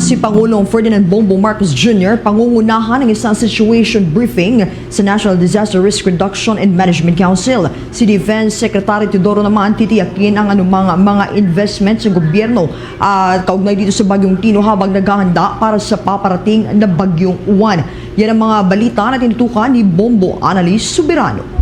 Si Pangulong Ferdinand Bongbong Marcos Jr. pangungunahan ng isang situation briefing sa National Disaster Risk Reduction and Management Council. Si Defense Secretary Teodoro naman titiyakin ang anumang mga investment sa gobyerno at kaugnay dito sa Bagyong Tino habang naghahanda para sa paparating na Bagyong Uwan. Yan ang mga balita na tinutukan ni Bombo Annalise Subirano.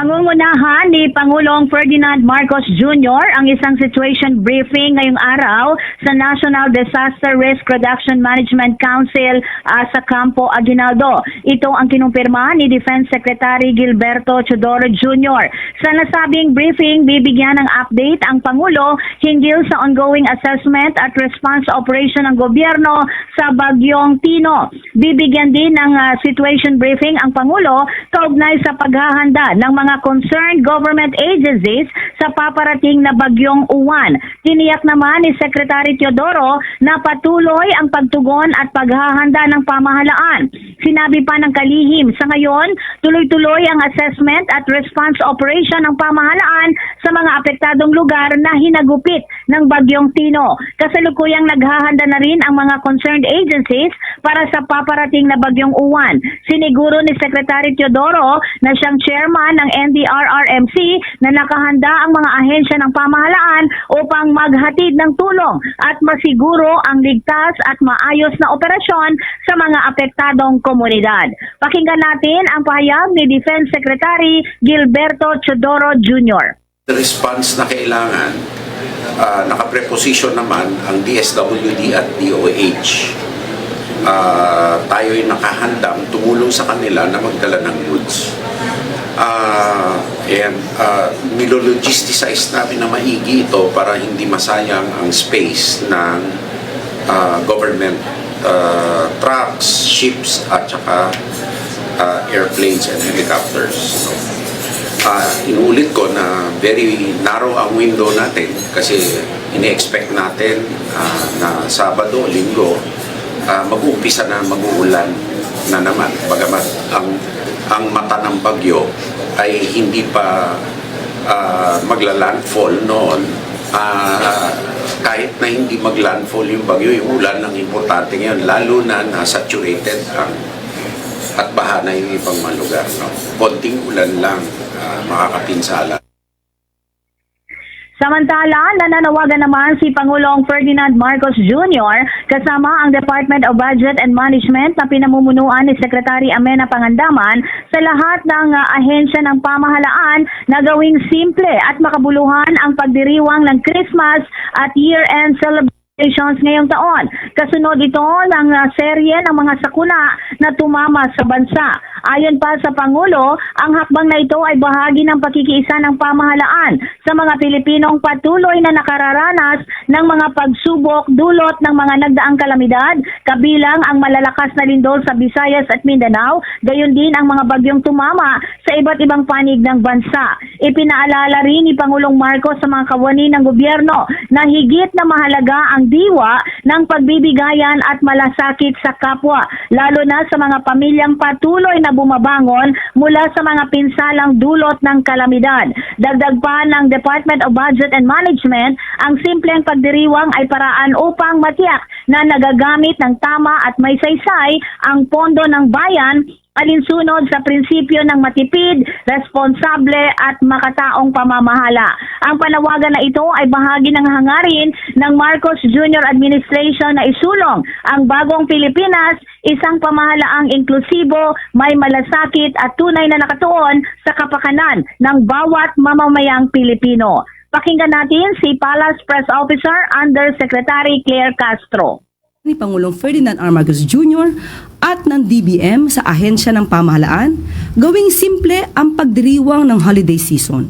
Pangungunahan ni Pangulong Ferdinand Marcos Jr. ang isang situation briefing ngayong araw sa National Disaster Risk Reduction Management Council ah, sa Campo Aguinaldo. Ito ang kinumpirma ni Defense Secretary Gilberto Chodoro Jr. Sa nasabing briefing, bibigyan ng update ang Pangulo hinggil sa ongoing assessment at response operation ng gobyerno sa Bagyong Tino. Bibigyan din ng ah, situation briefing ang Pangulo kaugnay sa paghahanda ng mga concerned government agencies sa paparating na bagyong uwan. Tiniyak naman ni Secretary Teodoro na patuloy ang pagtugon at paghahanda ng pamahalaan. Sinabi pa ng kalihim, sa ngayon, tuloy-tuloy ang assessment at response operation ng pamahalaan sa mga apektadong lugar na hinagupit ng bagyong Tino. Kasalukuyang naghahanda na rin ang mga concerned agencies para sa paparating na bagyong uwan. Siniguro ni Secretary Teodoro na siyang chairman ng NDRRMC na nakahanda ang mga ahensya ng pamahalaan upang maghatid ng tulong at masiguro ang ligtas at maayos na operasyon sa mga apektadong komunidad. Pakinggan natin ang pahayag ni Defense Secretary Gilberto Chodoro Jr. The response na kailangan, uh, nakapreposition naman ang DSWD at DOH. Ah, tayo'y nakahandang tumulong sa kanila na magdala ng goods. Ah, and uh, nilologisticize namin na maigi ito para hindi masayang ang space ng ah, government ah, trucks, ships, at saka ah, airplanes and helicopters. So, Ah, inuulit ko na very narrow ang window natin kasi ini-expect natin ah, na Sabado, Linggo, ah, mag-uumpisa na mag-uulan na naman. Bagamat ang, ang mata ng bagyo ay hindi pa ah, magla-landfall noon, ah, kahit na hindi mag-landfall yung bagyo, yung ulan ang importante ngayon, lalo na na-saturated ang at baha na yung ibang mga lugar. No? Konting ulan lang ah, makakapinsala. Samantala, nananawagan naman si Pangulong Ferdinand Marcos Jr. kasama ang Department of Budget and Management na pinamumunuan ni Secretary Amena Pangandaman sa lahat ng uh, ahensya ng pamahalaan na gawing simple at makabuluhan ang pagdiriwang ng Christmas at year-end celebrations ngayong taon. Kasunod ito ng uh, serye ng mga sakuna na tumama sa bansa. Ayon pa sa Pangulo, ang hakbang na ito ay bahagi ng pakikiisa ng pamahalaan sa mga Pilipinong patuloy na nakararanas ng mga pagsubok dulot ng mga nagdaang kalamidad, kabilang ang malalakas na lindol sa Visayas at Mindanao, gayon din ang mga bagyong tumama sa iba't ibang panig ng bansa. Ipinaalala rin ni Pangulong Marcos sa mga kawani ng gobyerno na higit na mahalaga ang diwa ng pagbibigayan at malasakit sa kapwa, lalo na sa mga pamilyang patuloy na bumabangon mula sa mga pinsalang dulot ng kalamidad. Dagdag pa ng Department of Budget and Management, ang simpleng pagdiriwang ay paraan upang matiyak na nagagamit ng tama at may saysay ang pondo ng bayan alinsunod sa prinsipyo ng matipid, responsable at makataong pamamahala. Ang panawagan na ito ay bahagi ng hangarin ng Marcos Jr. Administration na isulong ang bagong Pilipinas, isang pamahalaang inklusibo, may malasakit at tunay na nakatuon sa kapakanan ng bawat mamamayang Pilipino. Pakinggan natin si Palace Press Officer Undersecretary Claire Castro. Ni Pangulong Ferdinand R. Marcos Jr. at ng DBM sa ahensya ng pamahalaan, gawing simple ang pagdiriwang ng holiday season.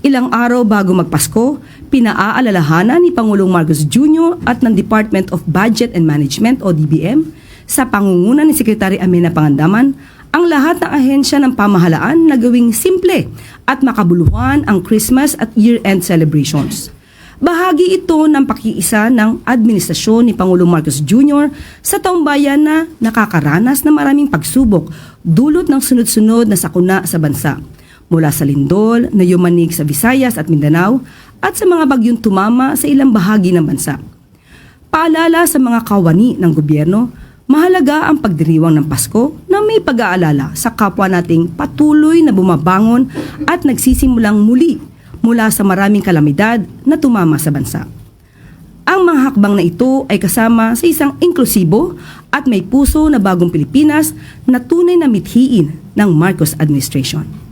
Ilang araw bago magpasko, pinaaalalahanan ni Pangulong Marcos Jr. at ng Department of Budget and Management o DBM sa pangunguna ni Secretary Amena Pangandaman ang lahat ng ahensya ng pamahalaan na gawing simple at makabuluhan ang Christmas at year-end celebrations. Bahagi ito ng pakiisa ng administrasyon ni Pangulong Marcos Jr. sa taong bayan na nakakaranas ng maraming pagsubok dulot ng sunod-sunod na sakuna sa bansa. Mula sa lindol na yumanig sa Visayas at Mindanao at sa mga bagyong tumama sa ilang bahagi ng bansa. Paalala sa mga kawani ng gobyerno, mahalaga ang pagdiriwang ng Pasko na may pag-aalala sa kapwa nating patuloy na bumabangon at nagsisimulang muli mula sa maraming kalamidad na tumama sa bansa. Ang mga hakbang na ito ay kasama sa isang inklusibo at may puso na bagong Pilipinas na tunay na mithiin ng Marcos administration.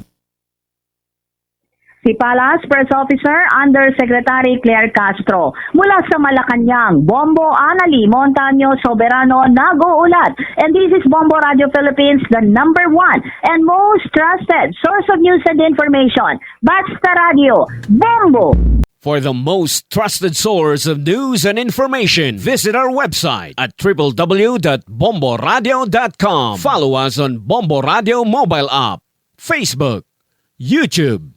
Si Palas Press Officer Undersecretary Claire Castro. Mula sa Malacanang, Bombo Anali Montaño Soberano nag-uulat. And this is Bombo Radio Philippines, the number one and most trusted source of news and information. Basta Radio, Bombo! For the most trusted source of news and information, visit our website at www.bomboradio.com. Follow us on Bombo Radio mobile app, Facebook, YouTube,